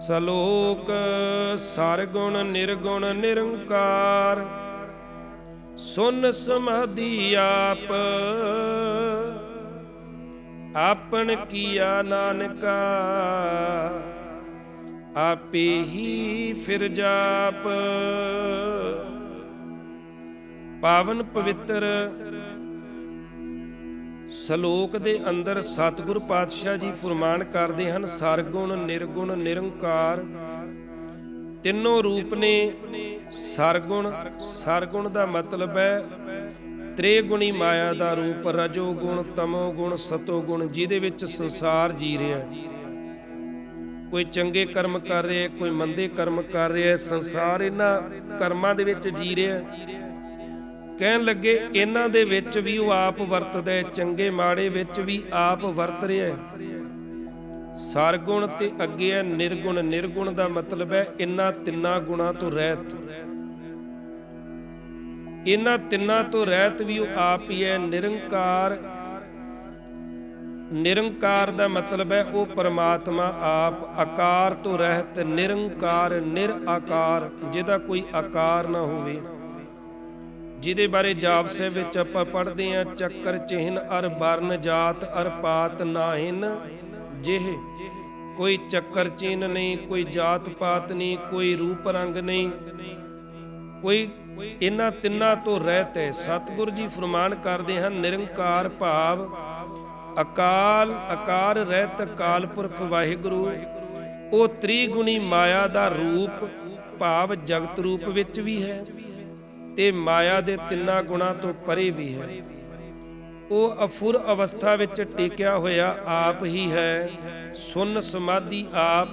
ਸਲੋਕ, ਸਰਗੁਣ, ਨਿਰਗੁਣ, ਨਿਰੰਕਾਰ। ਸੁਨ ਸਮਾਧੀ ਆਪ ਆਪਨ ਕੀਆ ਨਾਨਕਾ। ਆਪੇ ਹੀ ਫਿਰ ਜਾਪ। ਪਾਵਨ ਪਵਿੱਤਰ ਸ਼ਲੋਕ ਦੇ ਅੰਦਰ ਸਤਿਗੁਰ ਪਾਤਸ਼ਾਹ ਜੀ ਫਰਮਾਨ ਕਰਦੇ ਹਨ, ਸਰਗੁਣ, ਨਿਰਗੁਣ, ਨਿਰੰਕਾਰ। ਤਿੰਨੋਂ ਰੂਪ ਨੇ ਸਰਗੁਣ। ਸਰਗੁਣ ਦਾ ਮਤਲਬ ਹੈ ਤ੍ਰੇਗੁਣੀ ਮਾਇਆ ਦਾ ਰੂਪ ਰਜੋ ਗੁਣ ਤਮੋ ਗੁਣ ਸਤੋ ਗੁਣ ਜਿਹਦੇ ਵਿੱਚ ਸੰਸਾਰ ਜੀ ਰਿਹਾ ਕੋਈ ਚੰਗੇ ਕਰਮ ਕਰ ਰਿਹਾ ਕੋਈ ਮੰਦੇ ਕਰਮ ਕਰ ਰਿਹਾ ਸੰਸਾਰ ਇਹਨਾਂ ਕਰਮਾਂ ਦੇ ਵਿੱਚ ਜੀ ਰਿਹਾ ਕਹਿਣ ਲੱਗੇ, ਇਹਨਾਂ ਦੇ ਵਿੱਚ ਵੀ ਉਹ ਆਪ ਵਰਤਦਾ ਹੈ, ਚੰਗੇ ਮਾੜੇ ਵਿੱਚ ਵੀ ਆਪ ਵਰਤ ਰਿਹਾ ਹੈ। ਸਰਗੁਣ ਤੇ ਅੱਗੇ ਹੈ, ਨਿਰਗੁਣ। ਨਿਰਗੁਣ ਦਾ ਮਤਲਬ ਹੈ, ਇਹਨਾਂ ਤਿੰਨਾਂ ਗੁਣਾਂ ਤੋਂ ਰਹਿਤ। ਇਹਨਾਂ ਤਿੰਨਾਂ ਤੋਂ ਰਹਿਤ ਵੀ ਉਹ ਆਪ ਹੀ ਹੈ। ਨਿਰੰਕਾਰ ਨਿਰੰਕਾਰ ਦਾ ਮਤਲਬ ਹੈ, ਉਹ ਪਰਮਾਤਮਾ ਆਪ ਆਕਾਰ ਤੋਂ ਰਹਿਤ, ਨਿਰੰਕਾਰ ਨਿਰਆਕਾਰ ਜਿਹਦਾ ਕੋਈ ਆਕਾਰ ਨਾ ਹੋਵੇ। ਜਿਹਦੇ ਬਾਰੇ ਜਾਪ ਸਾਹਿਬ ਵਿੱਚ ਆਪਾਂ ਪੜ੍ਹਦੇ ਹਾਂ, ਚੱਕਰ ਚਿਹਨ ਅਰ ਵਰਨ ਜਾਤ ਅਰ ਪਾਤ ਨਾਹਿਨ, ਜਿਹ ਕੋਈ ਚੱਕਰ ਚਿਹਨ ਨਹੀਂ, ਕੋਈ ਜਾਤ ਪਾਤ ਨਹੀਂ, ਕੋਈ ਰੂਪ ਰੰਗ ਨਹੀਂ, ਕੋਈ ਇਹਨਾਂ ਤਿੰਨਾਂ ਤੋਂ ਰਹਿਤ ਹੈ ਸਤਿਗੁਰ ਜੀ ਫਰਮਾਨ ਕਰਦੇ ਹਨ, ਨਿਰੰਕਾਰ ਭਾਵ, ਅਕਾਲ ਅਕਾਰ ਰਹਿਤ ਅਕਾਲ ਪੁਰਖ ਵਾਹਿਗੁਰੂ, ਉਹ ਤ੍ਰਿਗੁਣੀ ਮਾਇਆ ਦਾ ਰੂਪ ਭਾਵ ਜਗਤ ਰੂਪ ਵਿੱਚ ਵੀ ਹੈ। ਤੇ ਮਾਇਆ ਦੇ ਤਿੰਨਾਂ ਗੁਣਾਂ ਤੋਂ ਪਰੇ ਵੀ ਹੈ। ਉਹ ਅਫੁਰ ਅਵਸਥਾ ਵਿੱਚ ਟਿਕਿਆ ਹੋਇਆ ਆਪ ਹੀ ਹੈ। ਸੁਨ ਸਮਾਧੀ ਆਪ,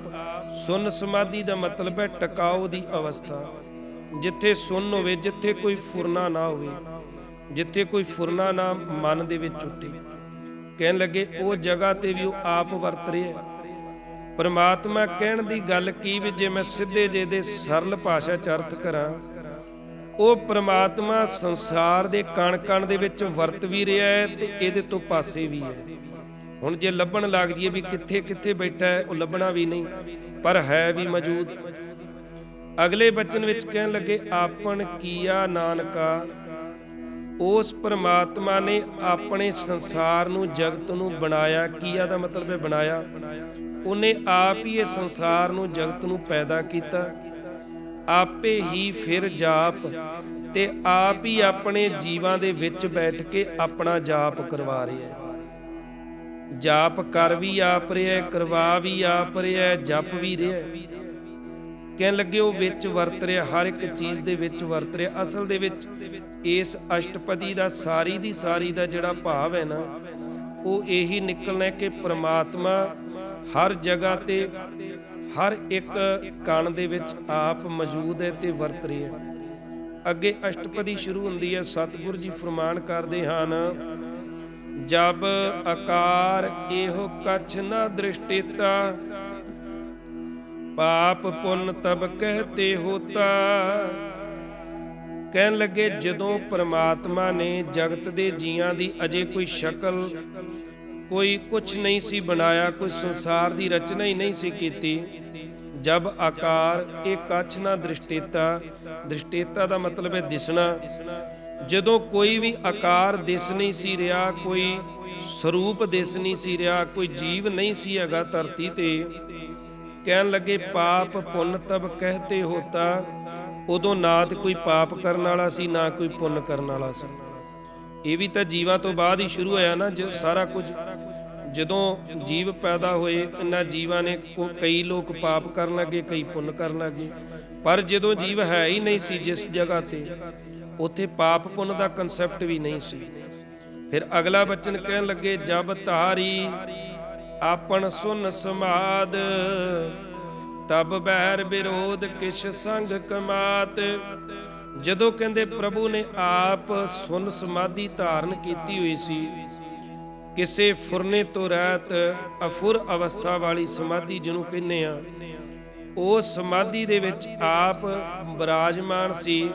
ਸੁਨ ਸਮਾਧੀ ਦਾ ਮਤਲਬ ਹੈ ਟਿਕਾਉ ਦੀ ਅਵਸਥਾ। ਜਿੱਥੇ ਸੁਨ ਹੋਵੇ, ਜਿੱਥੇ ਕੋਈ ਫੁਰਨਾ ਨਾ ਹੋਵੇ, ਜਿੱਥੇ ਕੋਈ ਫੁਰਨਾ ਨਾ ਮਨ ਦੇ ਵਿੱਚ ਉੱਠੇ। ਕਹਿਣ ਲੱਗੇ, ਉਹ ਜਗ੍ਹਾ ਤੇ ਵੀ ਉਹ ਆਪ ਵਰਤ ਰਿਹਾ ਪਰਮਾਤਮਾ ਕਹਿਣ ਦੀ ਗੱਲ ਕੀ ਵੀ ਜੇ ਮੈਂ ਸਿੱਧੇ ਜੇ ਦੇ ਸਰਲ ਭਾਸ਼ਾ ਚ ਅਰਥ ਕਰਾਂ ਉਹ ਪ੍ਰਮਾਤਮਾ ਸੰਸਾਰ ਦੇ ਕਣ ਕਣ ਦੇ ਵਿੱਚ ਵਰਤ ਵੀ ਰਿਹਾ ਹੈ ਤੇ ਇਹਦੇ ਤੋਂ ਪਾਸੇ ਵੀ ਹੈ। ਹੁਣ ਜੇ ਲੱਭਣ ਲੱਗ ਜੀਏ ਵੀ ਕਿੱਥੇ ਕਿੱਥੇ ਬੈਠਾ ਹੈ, ਉਹ ਲੱਭਣਾ ਵੀ ਨਹੀਂ, ਪਰ ਹੈ ਵੀ ਮੌਜੂਦ। ਅਗਲੇ ਬਚਨ ਵਿੱਚ ਕਹਿਣ ਲੱਗੇ, ਆਪਣ ਕੀਆ ਨਾਨਕਾ। ਉਸ ਪਰਮਾਤਮਾ ਨੇ ਆਪਣੇ ਸੰਸਾਰ ਨੂੰ, ਜਗਤ ਨੂੰ ਬਣਾਇਆ। ਕੀਆ ਦਾ ਮਤਲਬ ਹੈ ਬਣਾਇਆ। ਉਹਨੇ ਆਪ ਹੀ ਇਹ ਸੰਸਾਰ ਨੂੰ, ਜਗਤ ਨੂੰ ਪੈਦਾ ਕੀਤਾ। ਆਪੇ ਹੀ ਫਿਰ ਜਾਪ ਤੇ ਆਪ ਹੀ ਆਪਣੇ ਜੀਵਾਂ ਦੇ ਵਿੱਚ ਬੈਠ ਕੇ ਆਪਣਾ ਜਾਪ ਕਰਵਾ ਰਿਹਾ ਹੈ। ਜਾਪ ਕਰ ਵੀ ਆਪ ਰਿਹਾ ਕਰਵਾ ਵੀ ਆਪ ਰਿਹਾ ਹੈ, ਜਪ ਵੀ ਰਿਹਾ ਕਹਿਣ ਲੱਗੇ ਉਹ ਵਿੱਚ ਵਰਤ ਰਿਹਾ, ਹਰ ਇੱਕ ਚੀਜ਼ ਦੇ ਵਿੱਚ ਵਰਤ ਰਿਹਾ। ਅਸਲ ਦੇ ਵਿੱਚ ਇਸ ਅਸ਼ਟਪਦੀ ਦਾ, ਸਾਰੀ ਦੀ ਸਾਰੀ ਦਾ ਜਿਹੜਾ ਭਾਵ ਹੈ ਨਾ, ਉਹ ਇਹੀ ਨਿਕਲਣਾ ਕਿ ਪ੍ਰਮਾਤਮਾ ਹਰ ਜਗ੍ਹਾ ਤੇ ਹਰ ਇੱਕ ਕਣ ਦੇ ਵਿੱਚ ਆਪ ਮੌਜੂਦ ਹੈ ਤੇ ਵਰਤ ਰਿਹਾ ਹੈ। ਅੱਗੇ ਅਸ਼ਟਪਦੀ ਸ਼ੁਰੂ ਹੁੰਦੀ ਹੈ, ਸਤਿਗੁਰੂ ਜੀ ਫਰਮਾਨ ਕਰਦੇ ਹਨ, ਜਬ ਆਕਾਰ ਇਹੋ ਕਛ ਨਾ ਦ੍ਰਿਸ਼ਟੀਤਾ, ਪਾਪ ਪੁੰਨ ਤਬ ਕਹਤੇ ਹੋਤਾ। ਕਹਿਣ ਲੱਗੇ, ਜਦੋਂ ਪ੍ਰਮਾਤਮਾ ਨੇ ਜਗਤ ਦੇ ਜੀਆਂ ਦੀ ਅਜੇ ਕੋਈ ਸ਼ਕਲ, ਕੋਈ ਕੁਝ ਨਹੀਂ ਸੀ ਬਣਾਇਆ, ਕੋਈ ਸੰਸਾਰ ਦੀ ਰਚਨਾ ਹੀ ਨਹੀਂ ਸੀ ਕੀਤੀ ਜਬ ਆਕਾਰ ਇਹ ਕੱਛ ਨਾ ਦ੍ਰਿਸ਼ਟੀਤਾ ਦ੍ਰਿਸ਼ਟੀਤਾ ਦਾ ਮਤਲਬ ਹੈ ਦਿਸਣਾ। ਜਦੋਂ ਕੋਈ ਵੀ ਆਕਾਰ ਦਿਸ ਨਹੀਂ ਸੀ ਰਿਹਾ, ਕੋਈ ਸਰੂਪ ਦਿਸ ਨਹੀਂ ਸੀ ਰਿਹਾ, ਕੋਈ ਜੀਵ ਨਹੀਂ ਸੀ ਹੈਗਾ ਧਰਤੀ ਤੇ, ਕਹਿਣ ਲੱਗੇ, ਪਾਪ ਪੁੰਨ ਤਬ ਕਹਤੇ ਹੋਤਾ, ਉਦੋਂ ਨਾ ਤੇ ਕੋਈ ਪਾਪ ਕਰਨ ਵਾਲਾ ਸੀ, ਨਾ ਕੋਈ ਪੁੰਨ ਕਰਨ ਵਾਲਾ ਸੀ। ਇਹ ਵੀ ਤਾਂ ਜੀਵਾਂ ਤੋਂ ਬਾਅਦ ਹੀ ਸ਼ੁਰੂ ਹੋਇਆ ਨਾ, ਜੋ ਸਾਰਾ ਕੁਝ ਜਦੋਂ ਜੀਵ ਪੈਦਾ ਹੋਏ, ਇਹਨਾਂ ਜੀਵਾਂ ਨੇ ਕਈ ਲੋਕ ਪਾਪ ਕਰਨ ਲੱਗੇ, ਕਈ ਪੁੰਨ ਕਰਨ ਲੱਗੇ। ਪਰ ਜਦੋਂ ਜੀਵ ਹੈ ਹੀ ਨਹੀਂ ਸੀ ਜਿਸ ਜਗ੍ਹਾ ਤੇ, ਉੱਥੇ ਪਾਪ ਪੁੰਨ ਦਾ ਕਨਸੈਪਟ ਵੀ ਨਹੀਂ ਸੀ। ਫਿਰ ਅਗਲਾ ਬਚਨ ਕਹਿਣ ਲੱਗੇ, ਜਬ ਧਾਰੀ ਆਪਣ ਸੁਨ ਸਮਾਦ, ਤਬ ਬਹਿਰ ਵਿਰੋਧ ਕਿਛ ਸੰਗ ਕਮਾਤ। ਜਦੋਂ ਕਹਿੰਦੇ, ਪ੍ਰਭੂ ਨੇ ਆਪ ਸੁਨ ਸਮਾਧੀ ਧਾਰਨ ਕੀਤੀ ਹੋਈ ਸੀ ਕਿਸੇ ਫੁਰਨੇ ਤੋਂ ਰਹਿਤ ਅਫੁਰ ਅਵਸਥਾ ਵਾਲੀ ਸਮਾਧੀ ਜਿਹਨੂੰ ਕਹਿੰਦੇ ਆ, ਉਹ ਸਮਾਧੀ ਦੇ ਵਿੱਚ ਆਪ ਬਿਰਾਜਮਾਨ ਸੀ,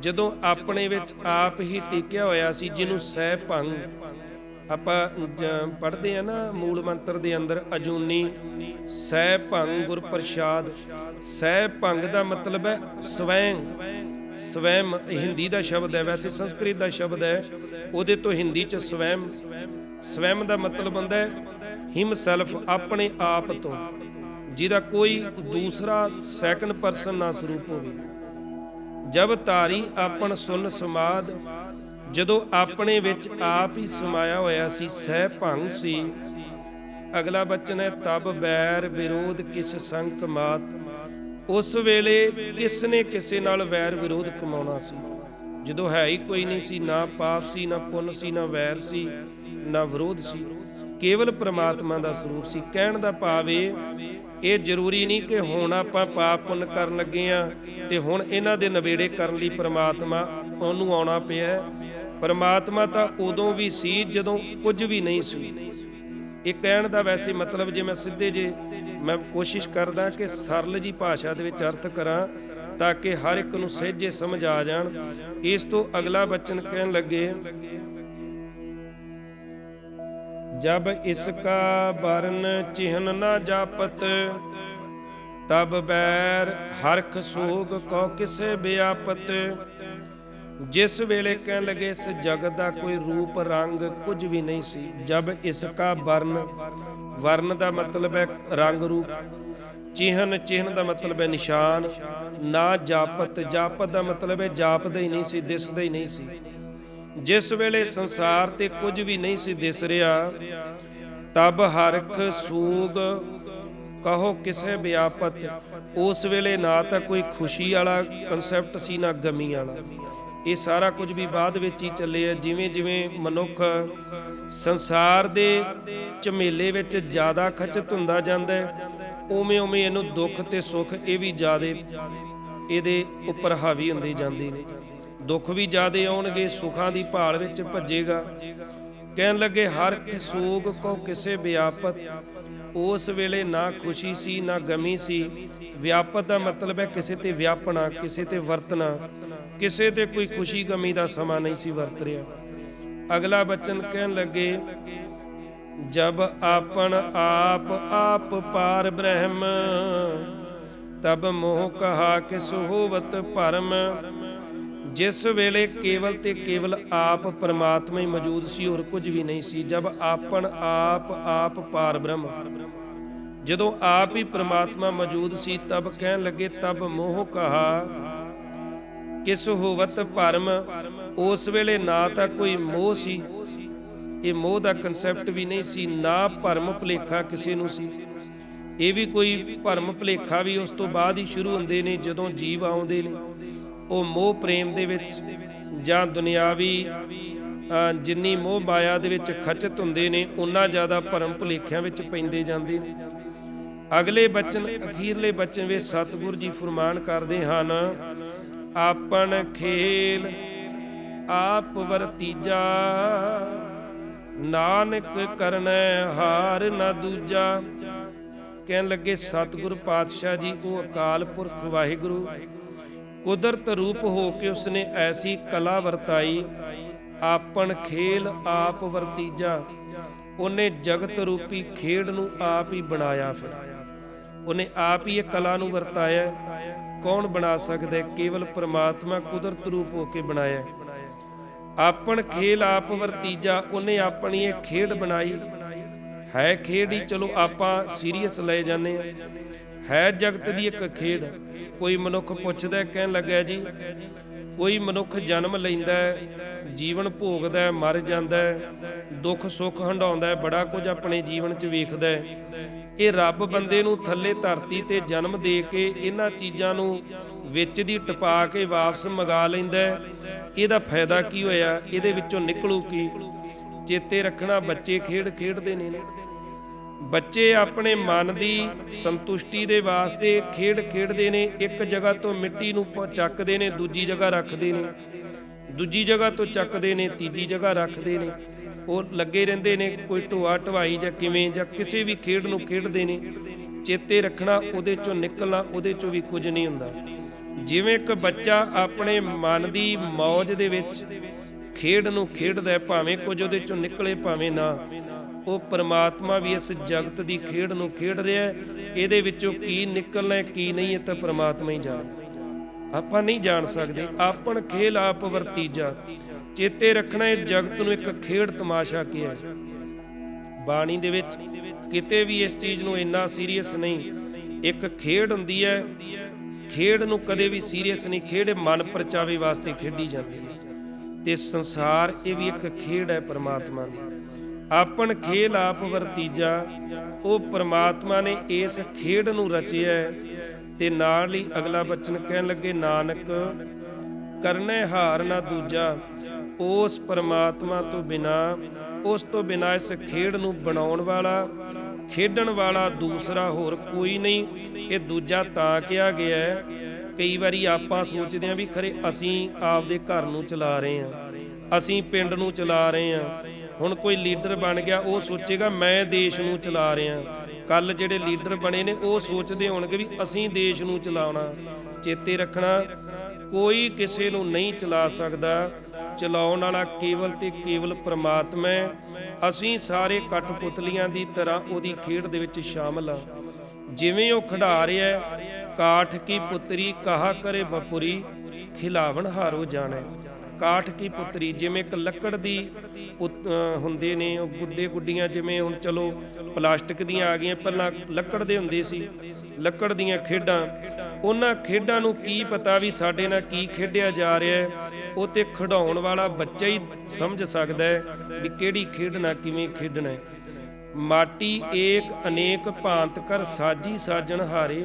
ਜਦੋਂ ਆਪਣੇ ਵਿੱਚ ਆਪ ਹੀ ਟਿਕਿਆ ਹੋਇਆ ਸੀ, ਜਿਹਨੂੰ ਸਹਿ ਭੰਗ ਆਪਾਂ ਪੜ੍ਹਦੇ ਆ ਨਾ ਮੂਲ ਮੰਤਰ ਦੇ ਅੰਦਰ, ਅਜੂਨੀ ਸਹਿ ਭੰਗ ਗੁਰ ਪ੍ਰਸਾਦ ਸਹਿ ਭੰਗ ਦਾ ਮਤਲਬ ਹੈ ਸਵੈੰ। ਸਵੈਮ ਹਿੰਦੀ ਦਾ ਸ਼ਬਦ ਹੈ, ਵੈਸੇ ਸੰਸਕ੍ਰਿਤ ਦਾ ਸ਼ਬਦ ਹੈ, ਉਹਦੇ ਤੋਂ ਹਿੰਦੀ ਚ ਸਵੈਮ। ਸਵੈਮ ਦਾ ਮਤਲਬ ਹੁੰਦਾ ਹੈ ਹਿਮਸੈਲਫ ਆਪਣੇ ਆਪ ਤੋਂ, ਜਿਹਦਾ ਕੋਈ ਦੂਸਰਾ ਸੈਕੰਡ ਪਰਸਨ ਨਾ ਸਰੂਪ ਹੋਵੇ। ਜਬ ਤਾਰੀ ਆਪਣ ਸੁਨ ਸਮਾਦ, ਜਦੋਂ ਆਪਣੇ ਵਿੱਚ ਆਪ ਹੀ ਸਮਾਇਆ ਹੋਇਆ ਸੀ, ਸਹਿ ਭੰਗ ਸੀ। ਅਗਲਾ ਬਚਨ ਹੈ, ਤਬ ਬੈਰ ਵਿਰੋਧ ਕਿਸ ਸੰਕ ਮਾਤ ਉਸ ਵੇਲੇ ਕਿਸ ਨੇ ਕਿਸੇ ਨਾਲ ਵੈਰ ਵਿਰੋਧ ਕਮਾਉਣਾ ਸੀ। ਜਦੋਂ ਹੈ ਹੀ ਕੋਈ ਨਹੀਂ ਸੀ, ਨਾ ਪਾਪ ਸੀ, ਨਾ ਪੁੰਨ ਸੀ, ਨਾ ਵੈਰ ਸੀ। ਨਾ ਵਿਰੋਧ ਸੀ। ਕੇਵਲ ਪ੍ਰਮਾਤਮਾ ਦਾ ਸਰੂਪ ਸੀ। ਕਹਿਣ ਦਾ ਭਾਵ ਇਹ ਇਹ ਜ਼ਰੂਰੀ ਨਹੀਂ ਕਿ ਹੁਣ ਆਪਾਂ ਪਾਪ ਪੁੰਨ ਕਰਨ ਲੱਗੇ ਆ ਤੇ ਹੁਣ ਇਹਨਾਂ ਦੇ ਨਵੇੜੇ ਕਰਨ ਲਈ ਪ੍ਰਮਾਤਮਾ ਉਹਨੂੰ ਆਉਣਾ ਪਿਆ ਪ੍ਰਮਾਤਮਾ ਤਾਂ ਉਦੋਂ ਵੀ ਸੀ, ਜਦੋਂ ਕੁਝ ਵੀ ਨਹੀਂ ਸੀ। ਇਹ ਕਹਿਣ ਦਾ ਵੈਸੇ ਮਤਲਬ ਜੇ ਮੈਂ ਸਿੱਧੇ ਜੇ ਮੈਂ ਕੋਸ਼ਿਸ਼ ਕਰਦਾ ਕਿ ਸਰਲ ਜੀ ਭਾਸ਼ਾ ਦੇ ਵਿੱਚ ਅਰਥ ਕਰਾਂ ਤਾਂ ਕਿ ਹਰ ਇੱਕ ਨੂੰ ਸਹਿਜੇ ਸਮਝ ਆ ਜਾਣ। ਇਸ ਤੋਂ ਅਗਲਾ ਬਚਨ ਕਹਿਣ ਲੱਗੇ ਜਬ ਇਸਕਾ ਵਰਨ ਚਿਹਨ ਨਾ ਜਾਪਤ, ਤਬ ਬੈਰ ਹਰਖ ਸੋਗ ਕੋ ਕਿਸੇ ਬਿਆਪਤ। ਜਿਸ ਵੇਲੇ ਕਹਿਣ ਲੱਗੇ, ਇਸ ਜਗਤ ਦਾ ਕੋਈ ਰੂਪ ਰੰਗ ਕੁਝ ਵੀ ਨਹੀਂ ਸੀ। ਜਬ ਇਸਕਾ ਵਰਨ ਵਰਨ ਦਾ ਮਤਲਬ ਹੈ ਰੰਗ ਰੂਪ। ਚਿਹਨ ਚਿਹਨ ਦਾ ਮਤਲਬ ਹੈ ਨਿਸ਼ਾਨ। ਨਾ ਜਾਪਤ ਜਾਪਤ ਦਾ ਮਤਲਬ ਹੈ ਜਾਪਦਾ ਹੀ ਨਹੀਂ ਸੀ, ਦਿਸਦਾ ਹੀ ਨਹੀਂ ਸੀ। ਜਿਸ ਵੇਲੇ ਸੰਸਾਰ ਤੇ ਕੁਝ ਵੀ ਨਹੀਂ ਸੀ ਦਿਸ ਰਿਹਾ ਤਬ ਹਰਖ ਸੂਗ ਕਹੋ ਕਿਸੇ ਵਿਆਪਤ, ਉਸ ਵੇਲੇ ਨਾ ਤਾਂ ਕੋਈ ਖੁਸ਼ੀ ਵਾਲਾ ਕਨਸੈਪਟ ਸੀ, ਨਾ ਗਮੀ ਵਾਲਾ। ਇਹ ਸਾਰਾ ਕੁਝ ਵੀ ਬਾਅਦ ਵਿੱਚ ਹੀ ਚੱਲਿਆ ਜਿਵੇਂ ਜਿਵੇਂ ਮਨੁੱਖ ਸੰਸਾਰ ਦੇ ਝਮੇਲੇ ਵਿੱਚ ਜ਼ਿਆਦਾ ਖਚਤ ਹੁੰਦਾ ਜਾਂਦਾ ਹੈ, ਉਵੇਂ ਉਵੇਂ ਇਹਨੂੰ ਦੁੱਖ ਤੇ ਸੁੱਖ ਇਹ ਵੀ ਜ਼ਿਆਦੇ, ਇਹਦੇ ਉੱਪਰ ਹਾਵੀ ਹੁੰਦੇ ਜਾਂਦੇ ਨੇ। ਦੁੱਖ ਵੀ ਜ਼ਿਆਦੇ ਆਉਣਗੇ, ਸੁਖਾਂ ਦੀ ਭਾਲ ਵਿੱਚ ਭੱਜੇਗਾ। ਕਹਿਣ ਲੱਗੇ, ਹਰ ਸੋਗ ਕੋ ਕਿਸੇ ਵਿਆਪਤ, ਉਸ ਵੇਲੇ ਨਾ ਖੁਸ਼ੀ ਸੀ, ਨਾ ਗਮੀ ਸੀ। ਵਿਆਪਤ ਦਾ ਮਤਲਬ ਹੈ ਕਿਸੇ ਤੇ ਵਿਆਪਣਾ, ਕਿਸੇ ਤੇ ਵਰਤਣਾ। ਕਿਸੇ ਤੇ ਕੋਈ ਖੁਸ਼ੀ, ਗਮੀ ਦਾ ਸਮਾਂ ਨਹੀਂ ਸੀ ਵਰਤ ਰਿਹਾ। ਅਗਲਾ ਬਚਨ ਕਹਿਣ ਲੱਗੇ, ਜਬ ਆਪਨ ਆਪ ਆਪ ਪਾਰ ਬ੍ਰਹਮ, ਤਬ ਮੋਹ ਕਹਾ ਕਿ ਸੁਹੋਵਤ ਭਰਮ ਜਿਸ ਵੇਲੇ ਕੇਵਲ ਤੇ ਕੇਵਲ ਆਪ ਪਰਮਾਤਮਾ ਹੀ ਮੌਜੂਦ ਸੀ, ਹੋਰ ਕੁਝ ਵੀ ਨਹੀਂ ਸੀ, ਜਬ ਆਪਨ ਆਪ ਆਪ ਪਾਰ ਬ੍ਰਹਮ। ਜਦੋਂ ਆਪ ਹੀ ਪਰਮਾਤਮਾ ਮੌਜੂਦ ਸੀ, ਤਬ ਕਹਿਣ ਲੱਗੇ, ਤਬ ਮੋਹ ਕਹਾ, ਕਿਸ ਹੋਵਤ ਭਰਮ ਉਸ ਵੇਲੇ ਨਾ ਤਾਂ ਕੋਈ ਮੋਹ ਸੀ। ਇਹ ਮੋਹ ਦਾ ਕਨਸੈਪਟ ਵੀ ਨਹੀਂ ਸੀ, ਨਾ ਭਰਮ ਭੁਲੇਖਾ ਕਿਸੇ ਨੂੰ ਸੀ। ਇਹ ਵੀ ਕੋਈ ਭਰਮ ਭੁਲੇਖਾ ਵੀ ਉਸ ਤੋਂ ਬਾਅਦ ਹੀ ਸ਼ੁਰੂ ਹੁੰਦੇ ਨੇ, ਜਦੋਂ ਜੀਵ ਆਉਂਦੇ ਨੇ। ਉਹ ਮੋਹ ਪ੍ਰੇਮ ਦੇ ਵਿੱਚ ਜਾਂ ਦੁਨਿਆਵੀ ਜਿੰਨੀ ਮੋਹ ਮਾਇਆ ਦੇ ਵਿੱਚ ਖਚਤ ਹੁੰਦੇ ਨੇ ਉਨਾ ਜ਼ਿਆਦਾ ਭਰਮ ਭੁਲੇਖਿਆਂ ਵਿੱਚ ਪੈਂਦੇ ਜਾਂਦੇ ਨੇ। ਅਗਲੇ ਬਚਨ, ਅਖੀਰਲੇ ਬਚਨ ਵਿੱਚ ਸਤਿਗੁਰ ਜੀ ਫਰਮਾਨ ਕਰਦੇ ਹਨ, ਆਪਣ ਖੇਲ, ਆਪ ਵਰਤੀਜਾ, ਨਾਨਕ ਕਰਨੈ ਹਾਰ ਨਾ ਦੂਜਾ। ਕਹਿਣ ਲੱਗੇ ਸਤਿਗੁਰ ਪਾਤਸ਼ਾਹ ਜੀ, ਉਹ ਅਕਾਲ ਪੁਰਖ ਵਾਹਿਗੁਰੂ ਕੁਦਰਤ ਰੂਪ ਹੋ ਕੇ ਉਸਨੇ ਐਸੀ ਕਲਾ ਵਰਤਾਈ, ਆਪਣ ਖੇਲ ਆਪ ਵਰਤੀਜਾ, ਉਹਨੇ ਜਗਤ ਰੂਪੀ ਖੇਡ ਨੂੰ ਆਪ ਹੀ ਬਣਾਇਆ ਫਿਰ ਉਹਨੇ ਆਪ ਹੀ ਇਹ ਕਲਾ ਨੂੰ ਵਰਤਾਇਆ, ਕੌਣ ਬਣਾ ਸਕਦਾ ਹੈ? ਕੇਵਲ ਪ੍ਰਮਾਤਮਾ ਕੁਦਰਤ ਰੂਪ ਹੋ ਕੇ ਬਣਾਇਆ ਆਪਣ ਖੇਲ ਆਪ ਵਰਤੀਜਾ, ਉਹਨੇ ਆਪਣੀ ਇਹ ਖੇਡ ਬਣਾਈ ਹੈ ਖੇਡ ਹੀ ਚਲੋ ਆਪਾਂ ਸੀਰੀਅਸ ਲੈ ਜਾਂਦੇ ਆ ਹੈ ਜਗਤ ਦੀ ਇੱਕ ਖੇਡ। ਕੋਈ ਮਨੁੱਖ ਪੁੱਛਦਾ ਕਹਿਣ ਲੱਗਾ ਜੀ, ਕੋਈ ਮਨੁੱਖ ਜਨਮ ਲੈਂਦਾ ਜੀਵਨ ਭੋਗਦਾ ਮਰ ਜਾਂਦਾ ਦੁੱਖ ਸੁੱਖ ਹੰਡਾਉਂਦਾ ਬੜਾ ਕੁਝ ਆਪਣੇ ਜੀਵਨ 'ਚ ਵੇਖਦਾ ਇਹ ਰੱਬ ਬੰਦੇ ਨੂੰ ਥੱਲੇ ਧਰਤੀ ਤੇ ਜਨਮ ਦੇ ਕੇ ਇਹਨਾਂ ਚੀਜ਼ਾਂ ਨੂੰ ਵਿੱਚ ਦੀ ਟਪਾ ਕੇ ਵਾਪਸ ਮੰਗਾ ਲੈਂਦਾ ਇਹਦਾ ਫਾਇਦਾ ਕੀ ਹੋਇਆ? ਇਹਦੇ ਵਿੱਚੋਂ ਨਿਕਲੂ ਕੀ? ਚੇਤੇ ਰੱਖਣਾ ਬੱਚੇ ਖੇਡ ਖੇਡਦੇ ਨੇ। ਬੱਚੇ ਆਪਣੇ ਮਨ ਦੀ ਸੰਤੁਸ਼ਟੀ ਦੇ ਵਾਸਤੇ ਖੇਡ ਖੇਡਦੇ ਨੇ, ਇੱਕ ਜਗ੍ਹਾ ਤੋਂ ਮਿੱਟੀ ਨੂੰ ਚੱਕਦੇ ਨੇ, ਦੂਜੀ ਜਗ੍ਹਾ ਰੱਖਦੇ ਨੇ। ਦੂਜੀ ਜਗ੍ਹਾ ਤੋਂ ਚੱਕਦੇ ਨੇ, ਤੀਜੀ ਜਗ੍ਹਾ ਰੱਖਦੇ ਨੇ। ਉਹ ਲੱਗੇ ਰਹਿੰਦੇ ਨੇ, ਕੋਈ ਢੋਆ ਢਵਾਈ ਜਾਂ ਕਿਵੇਂ ਜਾਂ ਕਿਸੇ ਵੀ ਖੇਡ ਨੂੰ ਖੇਡਦੇ ਨੇ। ਚੇਤੇ ਰੱਖਣਾ, ਉਹਦੇ ਚੋਂ ਨਿਕਲਣਾ, ਉਹਦੇ ਚੋਂ ਵੀ ਕੁਝ ਨਹੀਂ ਹੁੰਦਾ। ਜਿਵੇਂ ਇੱਕ ਬੱਚਾ ਆਪਣੇ ਮਨ ਦੀ ਮੌਜ ਦੇ ਵਿੱਚ ਖੇਡ ਨੂੰ ਖੇਡਦਾ ਭਾਵੇਂ ਕੁਝ ਉਹਦੇ ਚੋਂ ਨਿਕਲੇ, ਭਾਵੇਂ ਨਾ। ਉਹ ਪਰਮਾਤਮਾ ਵੀ ਇਸ ਜਗਤ ਦੀ ਖੇਡ ਨੂੰ ਖੇਡ ਰਿਹਾ ਹੈ। ਇਹਦੇ ਵਿੱਚੋਂ ਕੀ ਨਿਕਲਣਾ ਹੈ, ਕੀ ਨਹੀਂ ਇਹ ਤਾਂ ਪਰਮਾਤਮਾ ਹੀ ਜਾਣੇ। ਆਪਾਂ ਨਹੀਂ ਜਾਣ ਸਕਦੇ। ਆਪਣ ਖੇਲ ਆਪ ਵਰਤੀਜਾ ਚੇਤੇ ਰੱਖਣਾ ਇਹ ਜਗਤ ਨੂੰ ਇੱਕ ਖੇਡ ਤਮਾਸ਼ਾ ਕੀ ਹੈ। ਬਾਣੀ ਦੇ ਵਿੱਚ ਕਿਤੇ ਵੀ ਇਸ ਚੀਜ਼ ਨੂੰ ਇੰਨਾ ਸੀਰੀਅਸ ਨਹੀਂ। ਇੱਕ ਖੇਡ ਹੁੰਦੀ ਹੈ। ਖੇਡ ਨੂੰ ਕਦੇ ਵੀ ਸੀਰੀਅਸ ਨਹੀਂ। ਖੇਡ ਮਨ ਪਰਚਾਵੇ ਵਾਸਤੇ ਖੇਡੀ ਜਾਂਦੀ ਹੈ। ਤੇ ਸੰਸਾਰ ਇਹ ਵੀ ਇੱਕ ਖੇਡ ਹੈ ਪਰਮਾਤਮਾ ਦੀ। ਆਪਣ ਖੇਲ ਆਪ ਵਰਤੀਜਾ, ਉਹ ਪਰਮਾਤਮਾ ਨੇ ਇਸ ਖੇਡ ਨੂੰ ਰਚਿਆ ਹੈ ਤੇ ਨਾਲ ਹੀ ਅਗਲਾ ਬਚਨ ਕਹਿਣ ਲੱਗੇ, ਨਾਨਕ, ਕਰਨੇ ਹਾਰ ਨਾ ਦੂਜਾ, ਉਸ ਪਰਮਾਤਮਾ ਤੋਂ ਬਿਨਾ, ਉਸ ਤੋਂ ਬਿਨਾ ਇਸ ਖੇਡ ਨੂੰ ਬਣਾਉਣ ਵਾਲਾ, ਖੇਡਣ ਵਾਲਾ ਦੂਸਰਾ ਹੋਰ ਕੋਈ ਨਹੀਂ, ਇਹ ਦੂਜਾ ਤਾਂ ਕਿਹਾ ਗਿਆ ਹੈ, ਕਈ ਵਾਰੀ ਆਪਾਂ ਸੋਚਦੇ ਹਾਂ ਵੀ ਖਰੇ ਅਸੀਂ ਆਪਦੇ ਘਰ ਨੂੰ ਚਲਾ ਰਹੇ ਹਾਂ, ਅਸੀਂ ਪਿੰਡ ਨੂੰ ਚਲਾ ਰਹੇ ਹਾਂ ਹੁਣ ਕੋਈ ਲੀਡਰ ਬਣ ਗਿਆ, ਉਹ ਸੋਚੇਗਾ, ਮੈਂ ਦੇਸ਼ ਨੂੰ ਚਲਾ ਰਿਹਾ। ਕੱਲ ਜਿਹੜੇ ਲੀਡਰ ਬਣੇ ਨੇ, ਉਹ ਸੋਚਦੇ ਹੋਣਗੇ ਵੀ ਅਸੀਂ ਦੇਸ਼ ਨੂੰ ਚਲਾਉਣਾ। ਚੇਤੇ ਰੱਖਣਾ, ਕੋਈ ਕਿਸੇ ਨੂੰ ਨਹੀਂ ਚਲਾ ਸਕਦਾ। ਚਲਾਉਣ ਵਾਲਾ ਕੇਵਲ ਤੇ ਕੇਵਲ ਪ੍ਰਮਾਤਮਾ ਹੈ। ਅਸੀਂ ਸਾਰੇ ਕਠਪੁਤਲੀਆਂ ਦੀ ਤਰ੍ਹਾਂ ਉਹਦੀ ਖੇਡ ਦੇ ਵਿੱਚ ਸ਼ਾਮਲ ਆ ਜਿਵੇਂ ਉਹ ਖਿਡਾ ਰਿਹਾ ਹੈ, ਕਾਠ ਕੀ ਪੁੱਤਰੀ, ਕਹਾ ਕਰੇ ਬਪੁਰੀ, ਖਿਲਾਵਣ ਹਾਰੋ ਜਾਣੈ। ਕਾਠ ਕੀ ਪੁੱਤਰੀ, ਜਿਵੇਂ ਇੱਕ ਲੱਕੜ ਦੀ ਹੁੰਦੇ ਨੇ, ਉਹ ਗੁੱਡੇ ਗੁੱਡੀਆਂ ਜਿਵੇਂ ਹੁਣ ਚਲੋ ਪਲਾਸਟਿਕ ਦੀਆਂ ਆ ਗਈਆਂ, ਪਹਿਲਾਂ ਲੱਕੜ ਦੇ ਹੁੰਦੇ ਸੀ, ਲੱਕੜ ਦੀਆਂ ਖੇਡਾਂ। ਉਹਨਾਂ ਖੇਡਾਂ ਨੂੰ ਕੀ ਪਤਾ ਵੀ ਸਾਡੇ ਨਾਲ ਕੀ ਖੇਡਿਆ ਜਾ ਰਿਹਾ ਹੈ, ਉਹ ਤੇ ਖਿਡਾਉਣ ਵਾਲਾ ਬੱਚਾ ਹੀ ਸਮਝ ਸਕਦਾ ਹੈ ਵੀ ਕਿਹੜੀ ਖੇਡਣਾ ਕਿਵੇਂ ਖੇਡਣਾ ਹੈ। ਮਾਟੀ ਏਕ ਅਨੇਕ ਭਾਂਤ ਕਰ ਸਾਜੀ ਸਾਜਣ ਹਾਰੇ,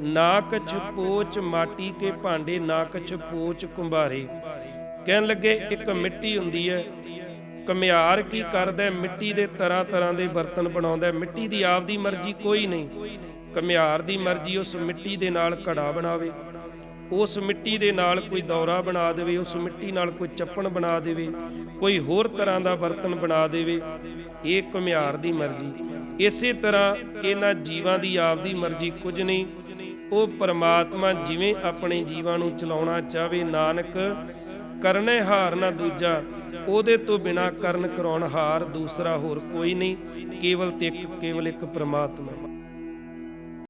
ਨਾ ਕਛ ਪੋਚ ਮਾਟੀ ਕੇ ਭਾਂਡੇ, ਨਾ ਕਛ ਪੋਚ ਕੁੰਭਾਰੇ। ਕਹਿਣ ਲੱਗੇ, ਇੱਕ ਮਿੱਟੀ ਹੁੰਦੀ ਹੈ। ਕਮਿਆਰ ਕੀ ਕਰਦਾ ਮਿੱਟੀ ਦੇ ਤਰ੍ਹਾਂ ਤਰ੍ਹਾਂ ਦੇ ਬਰਤਨ ਬਣਾਉਂਦਾ ਮਿੱਟੀ ਦੀ ਆਪਦੀ ਮਰਜ਼ੀ ਕੋਈ ਨਹੀਂ। ਕਮਿਆਰ ਦੀ ਮਰਜ਼ੀ ਉਸ ਮਿੱਟੀ ਦੇ ਨਾਲ ਘੜਾ ਬਣਾਵੇ। ਉਸ ਮਿੱਟੀ ਦੇ ਨਾਲ ਕੋਈ ਦੌਰਾ ਬਣਾ ਦੇਵੇ। ਉਸ ਮਿੱਟੀ ਨਾਲ ਕੋਈ ਚੱਪਣ ਬਣਾ ਦੇਵੇ। ਕੋਈ ਹੋਰ ਤਰ੍ਹਾਂ ਦਾ ਬਰਤਨ ਬਣਾ ਦੇਵੇ। ਇਹ ਘੁਮਿਆਰ ਦੀ ਮਰਜ਼ੀ। ਇਸੇ ਤਰ੍ਹਾਂ ਇਹਨਾਂ ਜੀਵਾਂ ਦੀ ਆਪਦੀ ਮਰਜ਼ੀ ਕੁਝ ਨਹੀਂ। ਉਹ ਪਰਮਾਤਮਾ ਜਿਵੇਂ ਆਪਣੇ ਜੀਵਾਂ ਨੂੰ ਚਲਾਉਣਾ ਚਾਹਵੇ, ਨਾਨਕ ਕਰਨੇ ਹਾਰ ਨਾ ਦੂਜਾ, ਉਹਦੇ ਤੋਂ ਬਿਨਾ ਕਰਨ ਕਰਾਉਣ ਹਾਰ ਦੂਸਰਾ ਹੋਰ ਕੋਈ ਨਹੀਂ, ਕੇਵਲ ਤੇ ਕੇਵਲ ਇੱਕ ਪ੍ਰਮਾਤਮਾ।